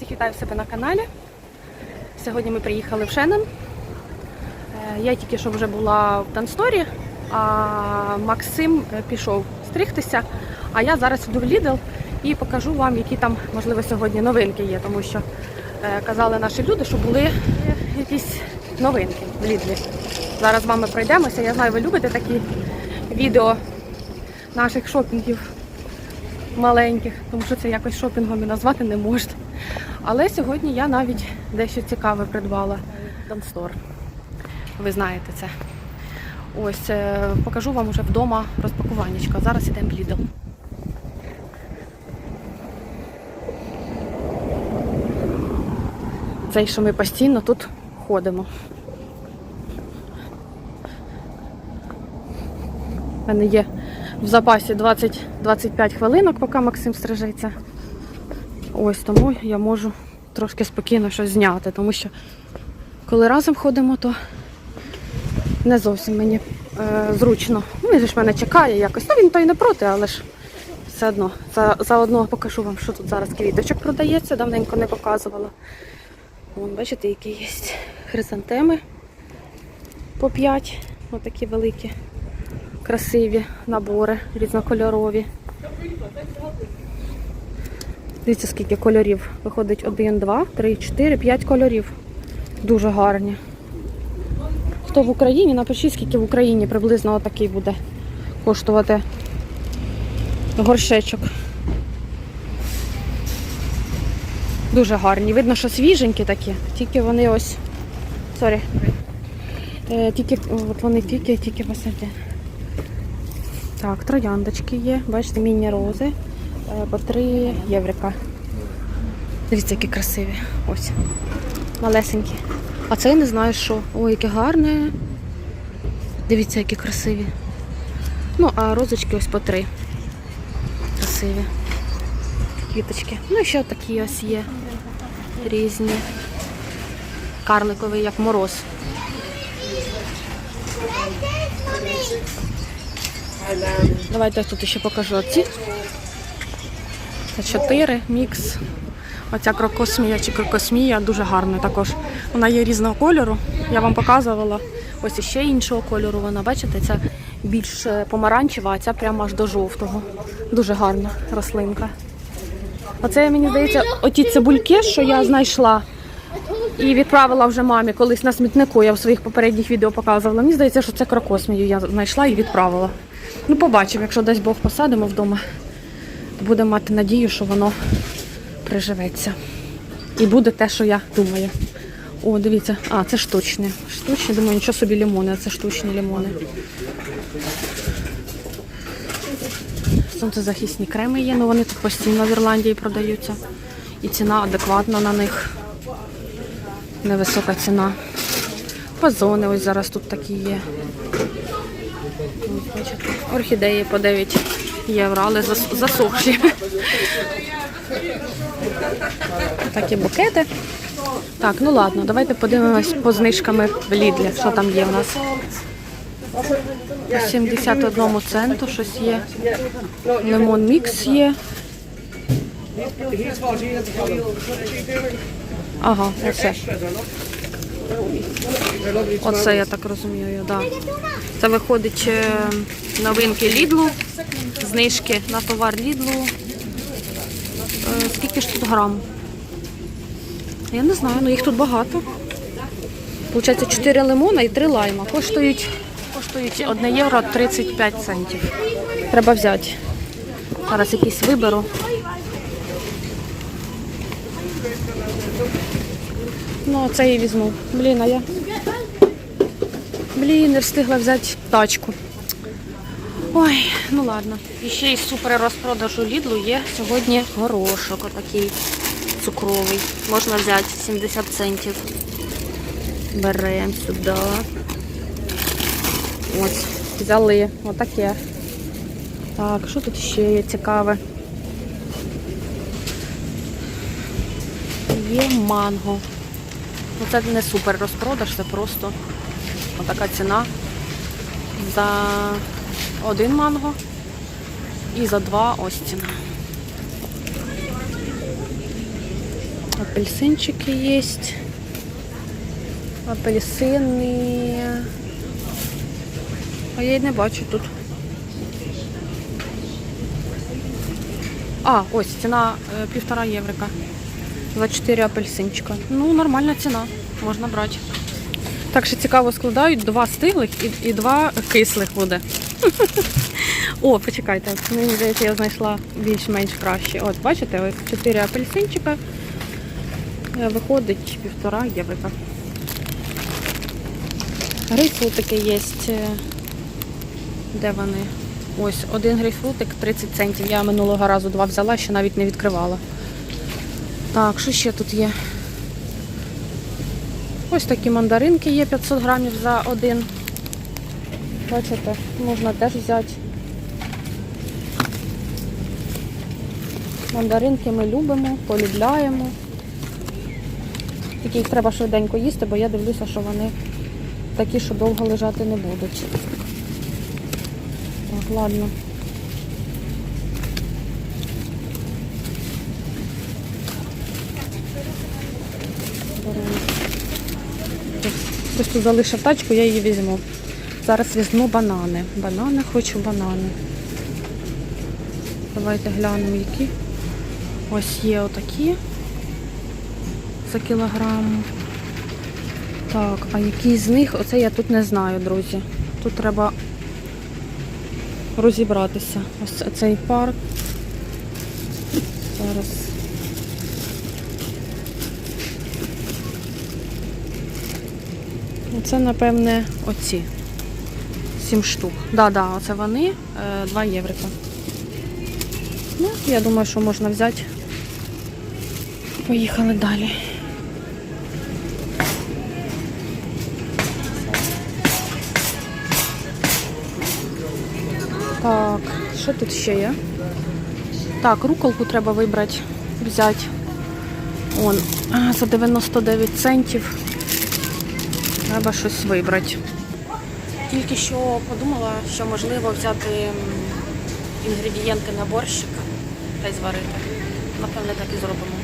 Всіх вітаю в себе на каналі. Сьогодні ми приїхали в Шенен. Е, Я тільки що вже була в Тансторі, а Максим е, пішов стригтися. А я зараз йду в Lidl і покажу вам, які там, можливо, сьогодні новинки є, тому що е, казали наші люди, що були якісь новинки в Лідлі. Зараз з вами пройдемося. Я знаю, ви любите такі відео наших шопінгів маленьких, тому що це якось шопінгом і назвати не можна. Але сьогодні я навіть дещо цікаве придбала Данстор. Ви знаєте це. Ось е, покажу вам уже вдома розпакуваннячко. Зараз ідемо в Lidl. Цей, що ми постійно тут ходимо. У мене є в запасі 20-25 хвилинок, поки Максим стрижеться. Ось тому я можу трошки спокійно щось зняти, тому що коли разом ходимо, то не зовсім мені е, зручно. Ну, Він ж мене чекає якось. Ну він то й не проти, але ж все одно. За, заодно покажу вам, що тут зараз квіточок продається, давненько не показувала. Вон, бачите, які є хризантеми по 5, отакі великі, красиві набори, різнокольорові. Дивіться, скільки кольорів. Виходить 1, 2, 3, 4, 5 кольорів. Дуже гарні. Хто в Україні, напишіть, скільки в Україні приблизно отакий буде коштувати горшечок. Дуже гарні. Видно, що свіженькі такі, тільки вони ось. Сорі. Е, тільки от вони тільки, тільки посаді. Так, трояндочки є. Бачите, міні-рози. Е, По 3 єврика. Дивіться, які красиві. Ось. Малесенькі. А це я не знаю що. Ой, яке гарне. Дивіться, які красиві. Ну, а розочки ось по три. Красиві. Квіточки. Ну і ще такі ось є. Різні. Карликовий, як мороз. Давайте я тут ще покажу ці. Це 4 мікс. Оця крокосмія чи крокосмія дуже гарна також. Вона є різного кольору. Я вам показувала. Ось іще іншого кольору. Вона, бачите, ця більш е, помаранчева, а ця прямо аж до жовтого. Дуже гарна рослинка. Оце, мені здається, оті цибульки, що я знайшла і відправила вже мамі колись на смітнику. Я в своїх попередніх відео показувала. Мені здається, що це крокосмію я знайшла і відправила. Ну, побачимо, якщо дасть Бог посадимо вдома, будемо мати надію, що воно приживеться. І буде те, що я думаю. О, дивіться, а, це штучні. Штучні, думаю, нічого собі лимони, а це штучні лимони. Сонцезахисні креми є, але вони тут постійно в Ірландії продаються. І ціна адекватна на них. Невисока ціна. Вазони ось зараз тут такі є. Орхідеї по 9 євро, але зас- засохші. Такі букети. Так, ну ладно, давайте подивимось по знижками в Лідлі, що там є у нас. По 71 центу щось є. Лимон мікс є. Ага, оце. Оце я так розумію, так. Да. Це виходить е, новинки Лідлу, знижки на товар Лідлу. Е, Скільки ж тут грам? Я не знаю, ну їх тут багато. Получається 4 лимона і 3 лайма. Коштують, коштують 1 євро 35 центів. Треба взяти. Зараз якийсь виберу. Ну, це і візьму. Блін, а я. Блін, не встигла взяти тачку. Ой, ну ладно. І ще із супер розпродажу Лідлу є сьогодні горошок отакий цукровий. Можна взяти 70 центів. Беремо сюди. Ось, взяли. Отаке. Так, що тут ще є цікаве? Є манго. Ну це не супер розпродаж, це просто отака ціна за один манго і за два ось ціна. Апельсинчики є. Апельсини. А я й не бачу тут. А, ось ціна е, півтора єврика. 24 апельсинчика. Ну, нормальна ціна, можна брати. Так що цікаво складають два стиглих і, і два кислих буде. О, почекайте, мені здається, я знайшла більш-менш краще. От, бачите, ось 4 апельсинчика. Е, Виходить півтора єврика. Грейпфрутики є. е, Де вони? Ось один грейпфрутик 30 центів. Я минулого разу два взяла, ще навіть не відкривала. Так, що ще тут є? Ось такі мандаринки є 500 грамів за один. Бачите, можна теж взяти. Мандаринки ми любимо, полюбляємо. Тільки їх треба швиденько їсти, бо я дивлюся, що вони такі, що довго лежати не будуть. Так, ладно. Тут залишив тачку, я її візьму. Зараз візьму банани. Банани, хочу банани. Давайте глянемо, які. Ось є отакі за кілограм. Так, а який з них? Оце я тут не знаю, друзі. Тут треба розібратися. Ось цей парк. Зараз. Це, напевне, оці. Сім штук. Да, да, оце вони, 2 єврика. Ну, я думаю, що можна взяти. Поїхали далі. Так, що тут ще є? Так, руколку треба вибрати, взяти. Он, за 99 центів. Треба щось вибрати. Тільки що подумала, що можливо взяти інгредієнти на борщика та й зварити. Напевне, так і зробимо.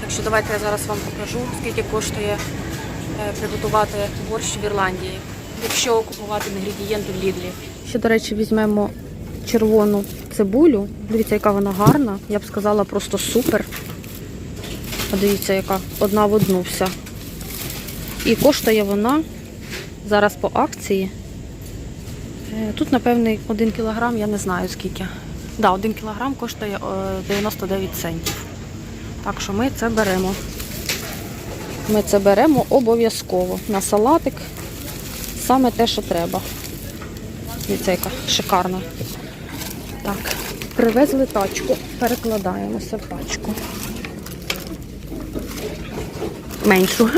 Так що давайте я зараз вам покажу, скільки коштує е, приготувати борщ в Ірландії, якщо купувати інгредієнти в Лідлі. Ще, до речі, візьмемо червону цибулю. Дивіться, яка вона гарна. Я б сказала, просто супер. Подивіться, яка одна в одну вся. І коштує вона зараз по акції. Е, Тут, напевне, 1 кілограм, я не знаю скільки. Да, 1 кілограм коштує е, 99 центів. Так що ми це беремо. Ми це беремо обов'язково. На салатик саме те, що треба. Дивіться, шикарна. Так, привезли тачку, перекладаємося в тачку. Меншу.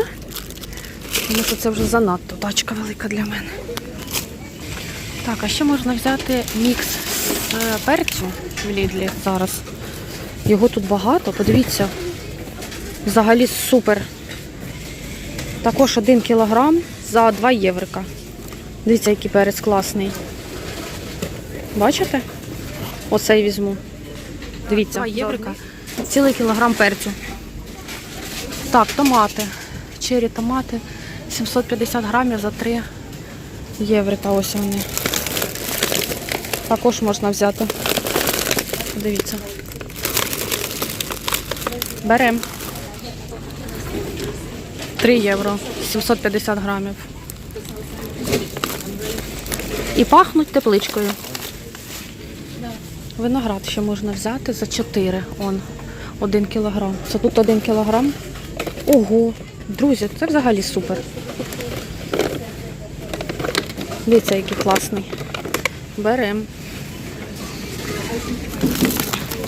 Тому що це вже занадто тачка велика для мене. Так, а ще можна взяти мікс з е, перцю в Лідлі зараз. Його тут багато, подивіться. Взагалі супер. Також 1 кілограм за 2 єврика. Дивіться, який перець класний. Бачите? Оцей візьму. Дивіться, 2 єврика. Цілий кілограм перцю. Так, томати. Чері томати. 750 грамів за 3 єврика. Ось вони. Також можна взяти. Дивіться. Беремо. 3 євро. 750 грамів. І пахнуть тепличкою. Виноград ще можна взяти за 4. Он, 1 кілограм. Це тут 1 кілограм. Ого, друзі, це взагалі супер. Дивіться, який класний. Беремо.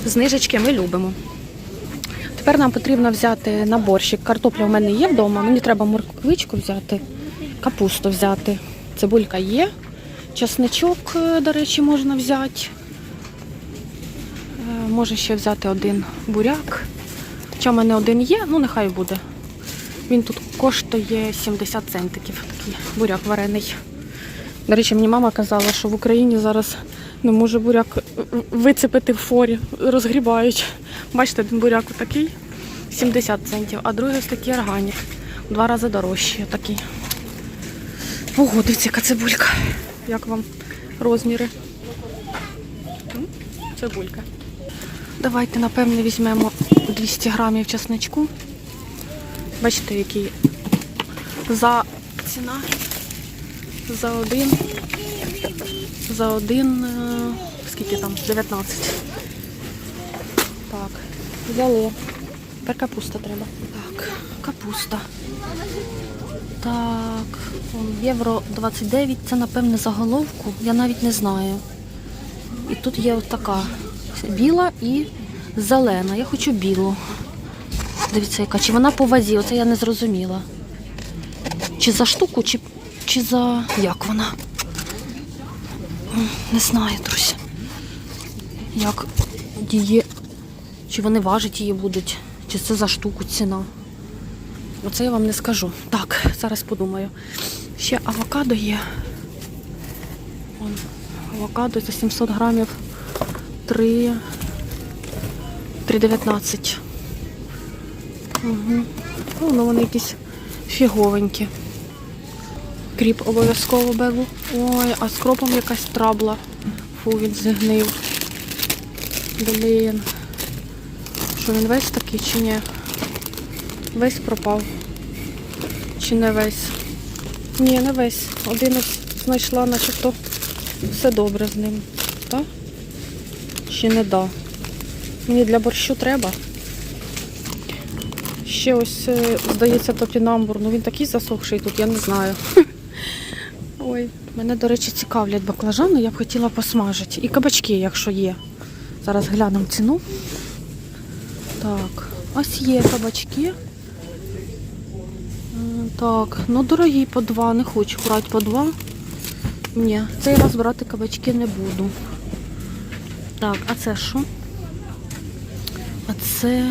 Знижечки ми любимо. Тепер нам потрібно взяти на борщик. Картопля в мене є вдома. Мені треба морквичку взяти, капусту взяти. Цибулька є. Часничок, е, до речі, можна взяти. Е, Може ще взяти один буряк. Хоча в мене один є, ну нехай буде. Він тут коштує 70 центиків. Такий буряк варений. До речі, мені мама казала, що в Україні зараз не може буряк вицепити в форі, розгрібають. Бачите, один буряк такий 70 центів, а другий ось такий органік. В два рази дорожчий такий. Ого, дивіться, яка цибулька. Як вам розміри? Цибулька. Давайте, напевне, візьмемо 200 грамів чесничку. Бачите, який за ціна за один. За один. е, Скільки там? 19. Так, взяли. Тепер капуста треба. Так, капуста. Так, євро 29, це напевне за головку. Я навіть не знаю. І тут є от біла і зелена. Я хочу білу. Дивіться, яка. Чи вона по вазі? Оце я не зрозуміла. Чи за штуку, чи, чи за як вона? Не знаю, друзі. Як діє. Чи вони важить її будуть, чи це за штуку ціна. Оце я вам не скажу. Так, зараз подумаю. Ще авокадо є. Вон, авокадо за 700 грамів 3. 3,19. Угу. Ну, вони якісь фіговенькі. Кріп обов'язково беру. Ой, а з кропом якась трабла. Фу, він згнив. Блін. Що він весь такий чи ні? Весь пропав. Чи не весь? Ні, не весь. Один знайшла, начебто все добре з ним. Так? Чи не да? Мені для борщу треба. Ще ось, е, здається, топінамбур. Ну він такий засохший тут, я не знаю. Мене, до речі, цікавлять баклажани, я б хотіла посмажити. І кабачки, якщо є. Зараз глянемо ціну. Так, ось є кабачки. Так, ну дорогі по два, не хочу брати по два. Ні, цей раз брати кабачки не буду. Так, а це що? А це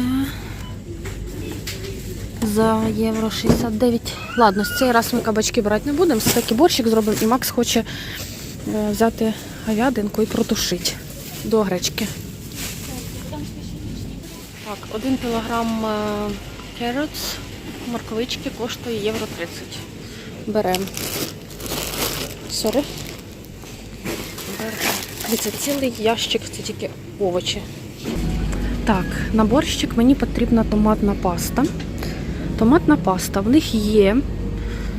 за євро 69. Ладно, з цей раз ми кабачки брати не будемо. Такий борщик зробимо і Макс хоче е, взяти говядинку і протушити до гречки. Так, один кілограм е, морковички коштує євро 30. Беремо. Сори. Дивіться, цілий ящик, це тільки овочі. Так, на борщик мені потрібна томатна паста. Томатна паста в них є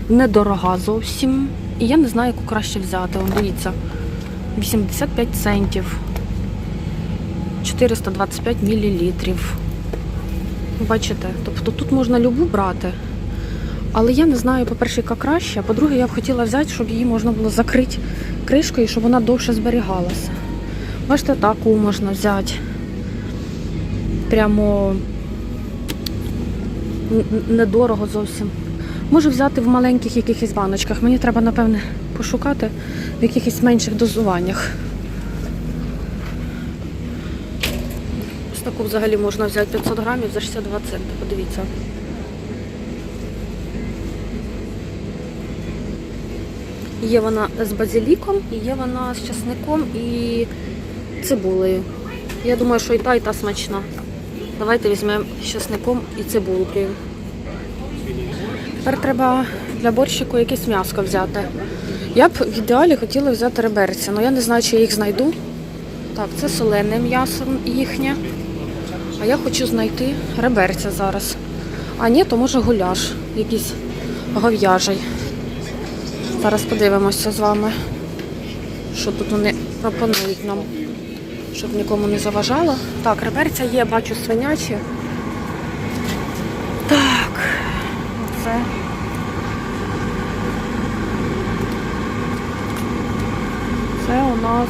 недорога зовсім. І я не знаю, яку краще взяти. Вон, дивіться, 85 центів. 425 мілілітрів. Бачите, тобто тут можна любу брати. Але я не знаю, по-перше, яка краще, а по-друге, я б хотіла взяти, щоб її можна було закрити кришкою, щоб вона довше зберігалася. Бачите, таку можна взяти. Прямо недорого зовсім. Можу взяти в маленьких якихось баночках. Мені треба, напевне, пошукати в якихось менших дозуваннях. Ось таку взагалі можна взяти 500 грамів за 62 центи. Подивіться. Є вона з базиліком, і є вона з часником і цибулею. Я думаю, що і та, і та смачна. Давайте візьмемо з часником і цибулкою. Тепер треба для борщику якесь м'яско взяти. Я б в ідеалі хотіла взяти реберця, але я не знаю, чи я їх знайду. Так, це солене м'ясо їхнє. А я хочу знайти реберця зараз. А ні, то може гуляш, якийсь гов'яжий. Зараз подивимося з вами, що тут вони пропонують нам, щоб нікому не заважало. Так, реберця є, бачу свинячі. Так, це. Це у нас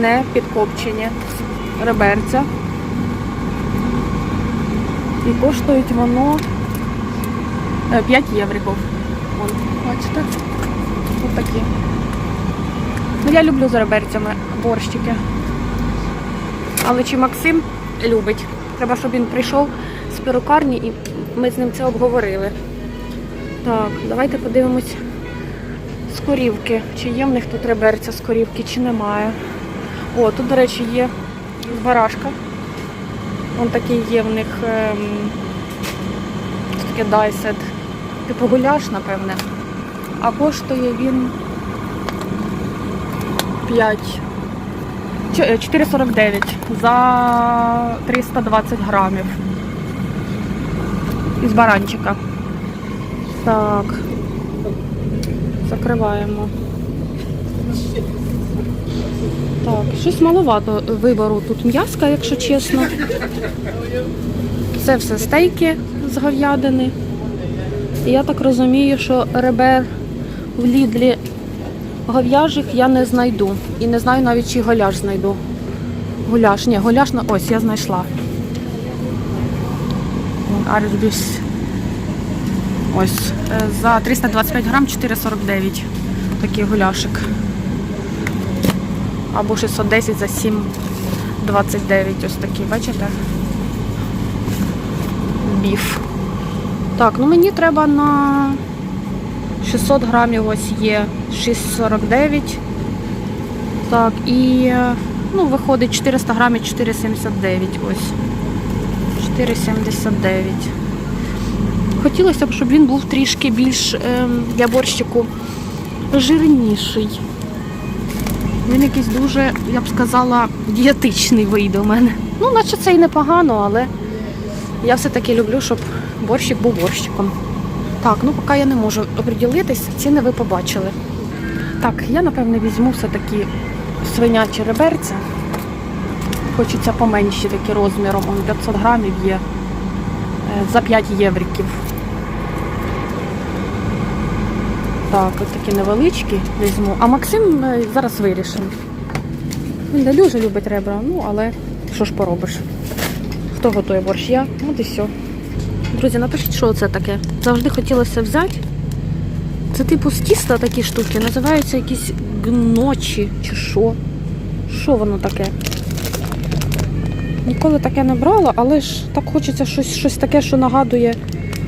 не підкопчені реберця. І коштують воно е, 5 євриків. Вон, бачите? Ось такі. Ну, я люблю з реберцями борщики. Але чи Максим любить? Треба, щоб він прийшов з перукарні і ми з ним це обговорили. Так, давайте подивимось з корівки. Чи є в них тут реберця з корівки, чи немає. О, тут, до речі, є барашка. Вон такий є в них ем, що таке дайсет. Типу гуляш, напевне. А коштує він 5. Е, 4,49 за 320 грамів. Із баранчика. Так. Закриваємо. Так, щось маловато вибору тут м'яска, якщо чесно. Це все стейки з говядини. Я так розумію, що ребер в лідлі говяжих я не знайду. І не знаю навіть, чи голяш знайду. Гуляш, ні, гуляш на ось я знайшла. Арбіс. Ось. е, За 325 грам 4,49. Такий гуляшик. Або 610 за 7,29. Ось такий, бачите? Біф. Так, ну мені треба на 600 грамів ось є 6,49. Так, і е, ну, виходить 400 грамів 4,79. Ось. 4,79. Хотілося б, щоб він був трішки більш ем, для борщику жирніший. Він якийсь дуже, я б сказала, дієтичний вийде у мене. Ну, наче це і непогано, але я все-таки люблю, щоб борщик був борщиком. Так, ну поки я не можу оприділитись, ціни ви побачили. Так, я напевне візьму все-таки свинячі реберця. Хочеться поменші такі розміром. 500 грамів є е, за 5 євриків. Так, ось такі невеличкі візьму. А Максим е, зараз вирішимо. Він не дуже любить ребра, ну але що ж поробиш? Хто готує борщ? Я? От і все. Друзі, напишіть, що це таке. Завжди хотілося взяти. Це типу з тіста такі штуки. Називаються якісь гночі чи що. Що воно таке? Ніколи таке не брала, але ж так хочеться щось, щось таке, що нагадує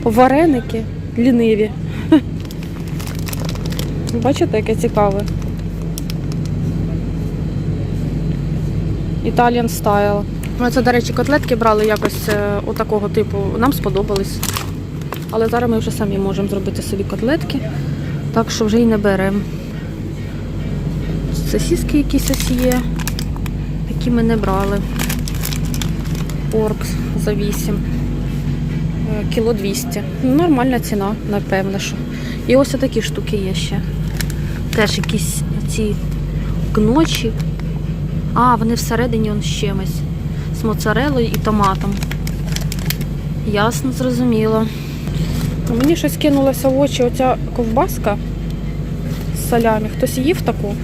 вареники ліниві. Бачите, яке цікаве. Italian style. Ми це, до речі, котлетки брали якось е, отакого типу. Нам сподобались. Але зараз ми вже самі можемо зробити собі котлетки, так що вже і не беремо. Сосиски якісь ось є, які ми не брали. Порк за 8. Е, Кіло 200. Ну, Нормальна ціна, напевно, що. І ось такі штуки є ще. Теж якісь ці гночі. А, вони всередині он з чимось. Моцарелою і томатом. Ясно, зрозуміло. Мені щось кинулося в очі оця ковбаска з салямі. Хтось їв таку?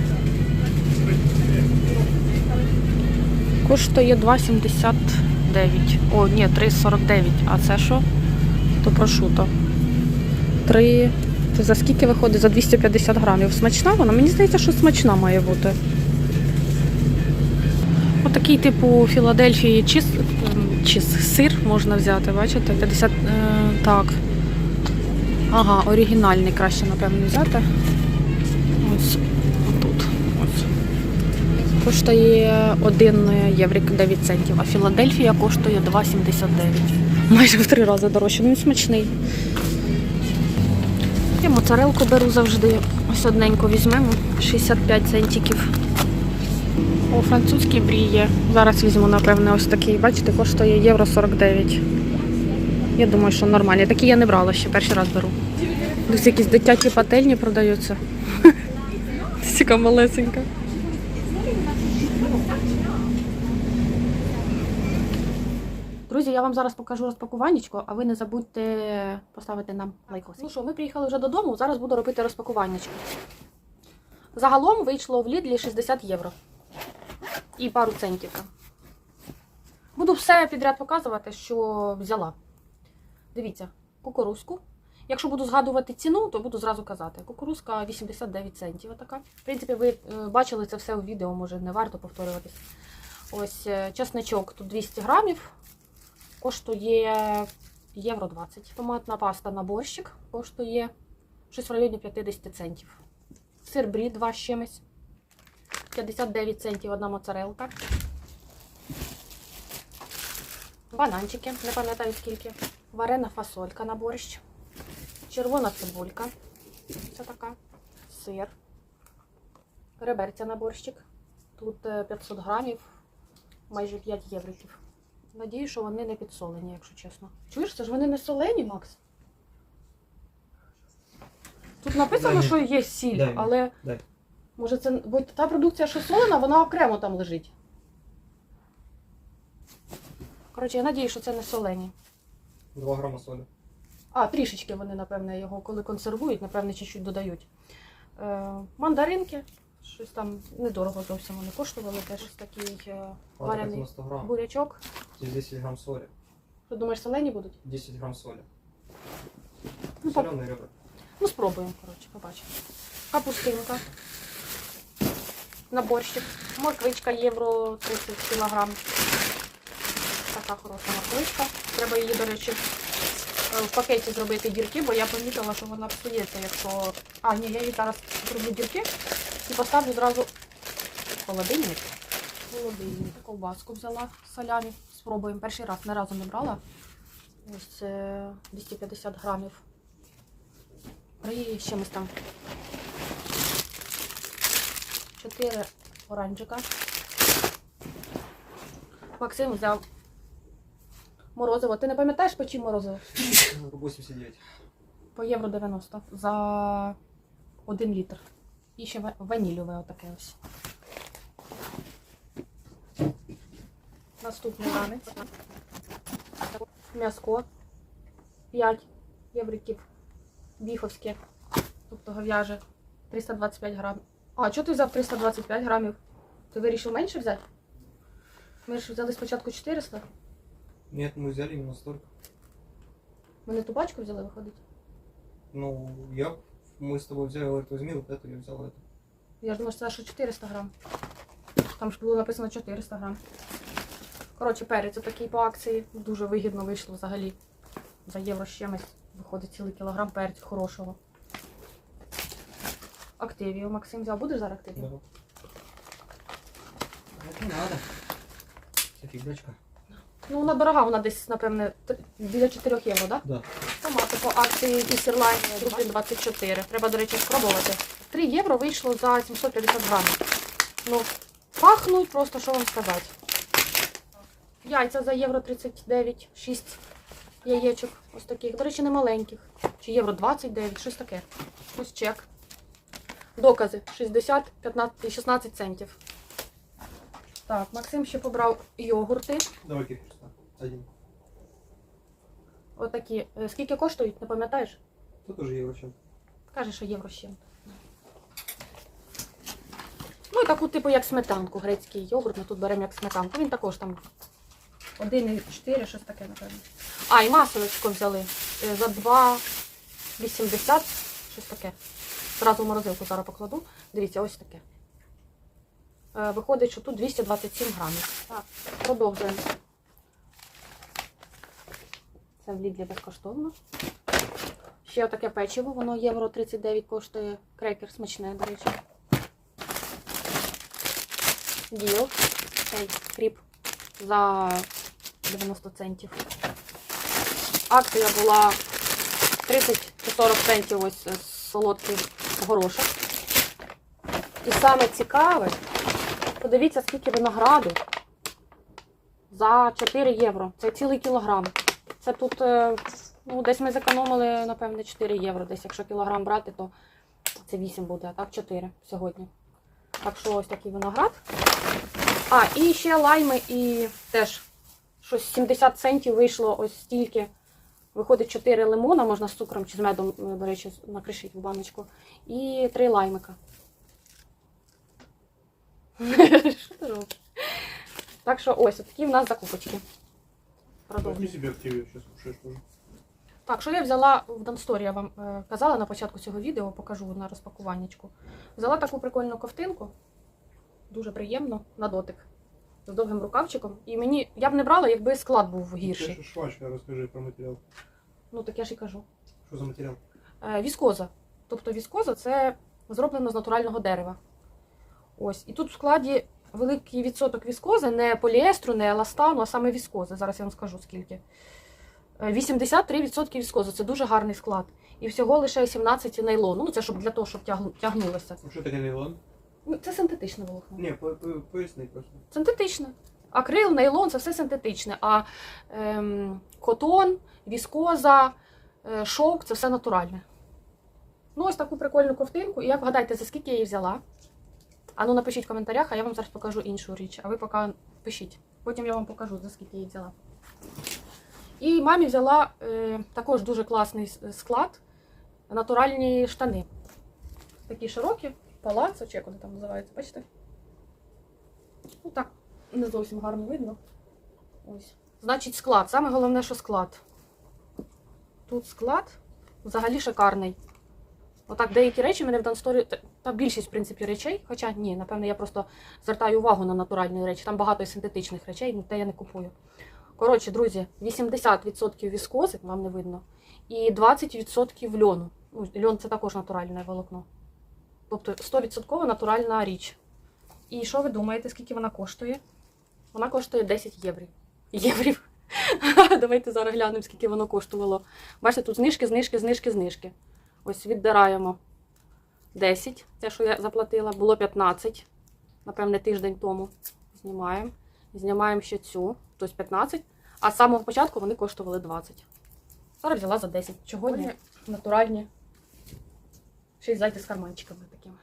Коштує 2,79. О, ні, 3,49. А це що? То прошуто. 3. Це за скільки виходить? За 250 грамів. Смачна вона? Мені здається, що смачна має бути. Отакий, типу, Філадельфії чиз, ем, чиз, сир можна взяти, бачите? 50. Е, так. Ага, оригінальний краще, напевно, взяти. Ось тут. Ось. Коштує 1 єврик 9 центів, а Філадельфія коштує 2,79. Майже в три рази дорожче. Ну, він смачний. Я моцарелку беру завжди. Ось одненько візьмемо. 65 центиків. О, французький бріє. Зараз візьму, напевне, ось такий. Бачите, коштує євро 49. Я думаю, що нормально. Такі я не брала ще, перший раз беру. Десь якісь дитячі пательні продаються. Ціка малесенька. Друзі, я вам зараз покажу розпакуваннячко, а ви не забудьте поставити нам лайкос. Ну що, ми приїхали вже додому, зараз буду робити розпакуваннячко. Загалом вийшло в Лідлі 60 євро. І пару центів. Буду все підряд показувати, що взяла. Дивіться, кукурузку. Якщо буду згадувати ціну, то буду зразу казати. Кукурузка 89 центів. Отака. В принципі, ви е, бачили це все у відео, може не варто повторюватись. Ось е, чесничок тут 200 грамів. Коштує євро 20. Томатна паста на борщик коштує щось в районі 50 центів. Сир брі 2 з чимось. 59 центів одна моцарелка. бананчики, не пам'ятаю скільки, варена фасолька на борщ, червона цибулька, це така, сир, реберця на борщик. Тут е, 500 грамів, майже 5 євриків. Надію, що вони не підсолені, якщо чесно. Чуєш, це ж вони не солені, Макс? Тут написано, Дай що є сіль, Дай але Дай. Може це. Бо та продукція, що солена, вона окремо там лежить. Коротше, я надію, що це не солені. 2 грама солі. А, трішечки вони, напевне, його коли консервують, напевне, чуть-чуть додають. Е, мандаринки, щось там недорого зовсім вони коштували. Теж такий е, варений на 100 грам. бурячок. Здесь 10 грамм соли. Що думаєш, солені будуть? 10 грамм соли. Ну, поп- Соленые ребра. Ну, спробуємо, коротше, побачимо. Капустинка. На борщик. Морквичка євро 30 кг. Така хороша морквичка. Треба її, до речі, е, в пакеті зробити дірки, бо я помітила, що вона псується, якщо. А, ні, я її зараз зроблю дірки і поставлю зразу в холодильник. Холодильник. Ковбаску взяла салямі. Спробуємо. Перший раз ні разу не брала. Ось це 250 грамів. І з чимось там. Чотири оранжика. Максим взяв морозиво. Ти не пам'ятаєш по чим морозиво? 89. По євро 90 за 1 літр. І ще ванільове отаке ось. Наступний ранець. М'яско. 5 євриків. Біфовське. Тобто говяже. 325 грамів. А, чого ти взяв 325 грамів? Ти вирішив менше взяти? Ми ж взяли спочатку 400. Нет, мы взяли именно столько. Ми не ту пачку взяли, виходить. Ну, я, мы с тобой взяли, это возьми, вот это, я взял это. Я ж думала, що це що 400 грам. Там ж було написано 400 грам. Коротше, перець такий по акції. Дуже вигідно вийшло взагалі. За євро з чимось. Виходить цілий кілограм перцю хорошого. Активію Максим взяв. Будеш зараз активію? Да. Это надо. Вся фигачка. Ну, вона дорога, вона десь, напевне, біля 4 євро, так? Да. Томати по акції Пісерлайн групи 24. Треба, до речі, спробувати. 3 євро вийшло за 750 грамів. Ну, пахнуть просто, що вам сказати. Яйця за євро 39, 6 яєчок. Ось таких. До речі, не маленьких. Чи євро 29, щось таке. Ось чек. Докази 60, 15, 16 центів. Так, Максим ще побрав йогурти. Давай. Один. Отакі. Е, Скільки коштують, не пам'ятаєш? Тут тоже евро чем. Каже, що євро чим. Ну і таку, типу, як сметанку, грецький йогурт, ми тут беремо як сметанку. Він також там 1,4, щось таке, напевно. А, і масличко взяли е, за 2,80, щось таке. Зразу в морозилку зараз покладу. Дивіться, ось таке. Е, Виходить, що тут 227 грамів. Так, продовжуємо. Це в Лідлі безкоштовно. Ще таке печиво, воно євро 39 коштує. Крекер смачне, до речі. Діл. Цей кріп за 90 центів. Акція була 30-40 центів ось е, солодкий горошок. І саме цікаве, подивіться, скільки винограду за 4 євро. Це цілий кілограм. Це тут, е, ну, десь ми зекономили, напевне, 4 євро. Десь, якщо кілограм брати, то це 8 буде, а так 4 сьогодні. Так що ось такий виноград. А, і ще лайми, і теж щось 70 центів вийшло ось стільки. Виходить 4 лимона, можна з цукром чи з медом, е, до речі, накришити в баночку. І 3 лаймика. Що ти робиш? Так що ось такі в нас закупочки. Продовжуємо. Возьми себе. Так, що я взяла в Дансторі, я вам е, казала на початку цього відео, покажу на розпакуваннячку. Взяла таку прикольну ковтинку, дуже приємно, на дотик, з довгим рукавчиком. І мені, я б не брала, якби склад був гірший. Ты швачка, расскажи про материал. Ну так я ж і кажу. Что за материал? Е, віскоза. Тобто віскоза це зроблено з натурального дерева. Ось. І тут в складі великий відсоток віскози, не поліестру, не еластану, а саме віскози. Зараз я вам скажу скільки. Е, 83% віскози це дуже гарний склад. І всього лише 17 нейлону. Ну, це щоб для того, щоб тягну- тягнулося. Ну, Що таке нейлон? Ну, Це синтетичне волокно. Ні, по- по- поясни просто. Синтетичне. Акрил, нейлон це все синтетичне. А ем, котон, віскоза, е, шовк це все натуральне. Ну, ось таку прикольну ковтинку. І як вгадайте, за скільки я її взяла? А ну напишіть в коментарях, а я вам зараз покажу іншу річ. А ви поки пишіть. Потім я вам покажу, за скільки я її взяла. І мамі взяла е, також дуже класний с- склад. Натуральні штани. Такі широкі, палацо, чи як вони там називаються, бачите? Ну так, не зовсім гарно видно. Ось. Значить, склад. Саме головне, що склад. Тут склад взагалі шикарний. Отак, деякі речі мене в Дансторі, та- більшість, в принципі, речей, хоча ні, напевно, я просто звертаю увагу на натуральні речі. Там багато синтетичних речей, ну, те я не купую. Коротше, друзі, 80% віскози, вам не видно, і 20% льону. Ну, льон це також натуральне волокно. Тобто 100% натуральна річ. І що ви думаєте, скільки вона коштує? Вона коштує 10 євро. Єврів. Давайте зараз глянемо, скільки воно коштувало. Бачите, тут знижки, знижки, знижки, знижки. Ось відбираємо 10, те, що я заплатила, було 15, напевне, тиждень тому. Знімаємо. Знімаємо ще цю, тобто 15. А з самого початку вони коштували 20. Зараз взяла за 10. Чого ні? Натуральні. Ще й зайти з карманчиками такими.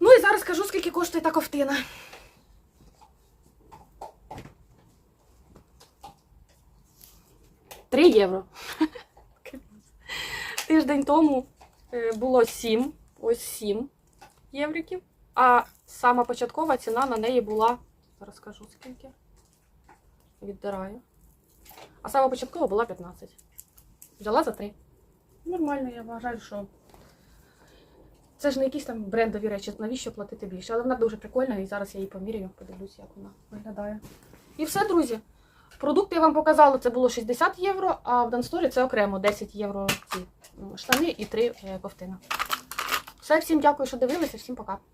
Ну і зараз скажу, скільки коштує та ковтина. Три євро. Тиждень тому е, було 7, ось 7 євриків. А сама початкова ціна на неї була. Зараз скажу скільки. Віддираю. А сама початкова була 15. Взяла за 3. Нормально, я вважаю, що це ж не якісь там брендові речі, навіщо платити більше. Але вона дуже прикольна, і зараз я її поміряю, подивлюсь, як вона виглядає. І все, друзі. Продукти я вам показала, це було 60 євро, а в Дансторі це окремо 10 євро ці штани і 3 ковтина. Все, всім дякую, що дивилися, всім пока.